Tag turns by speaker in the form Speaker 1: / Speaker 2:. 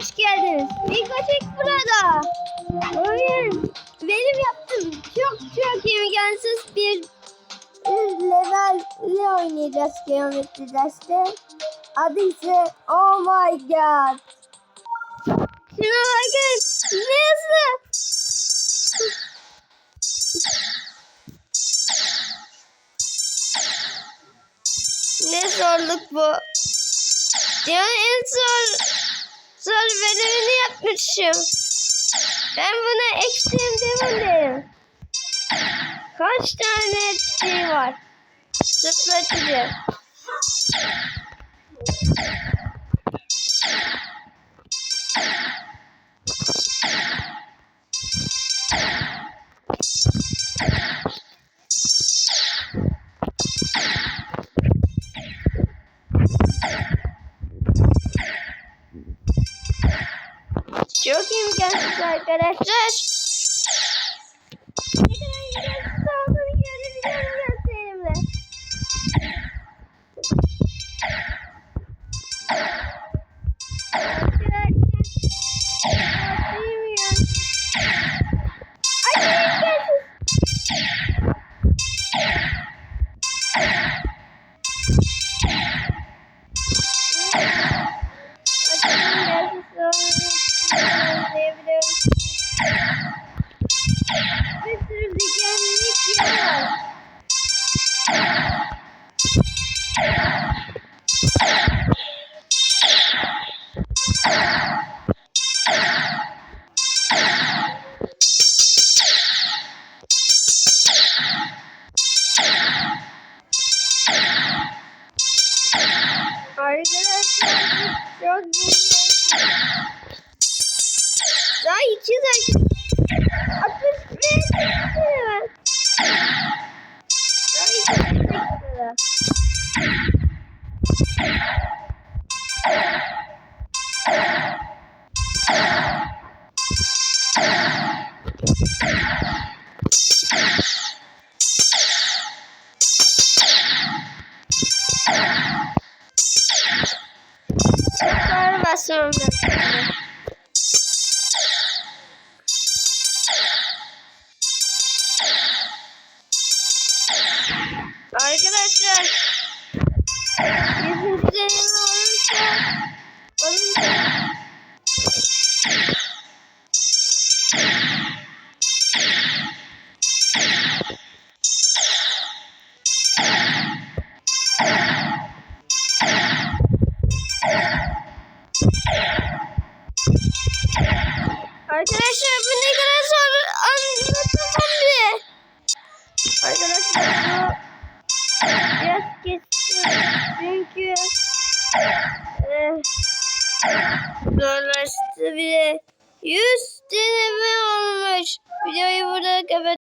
Speaker 1: hoş geldiniz. Mikoçek burada. Bugün benim yaptığım çok çok imkansız bir levelle oynayacağız geometri derste. Adı ise Oh My God. Şuna bakın. Ne hızlı. Ne zorluk bu. Ya en zor zor bölümünü yapmışım. Ben buna ekstrem demondayım. Kaç tane şey var? Zıplatıcı. Çok imkansız arkadaşlar. Daha iki dakika. 65 lira. Daha iki dakika. Tekrar sonra. Arkadaşlar bu ne kadar zor anlatamam bile. Arkadaşlar bu biraz kestim çünkü eh, zorlaştı bile. 100 deneme olmuş. Videoyu burada kapat.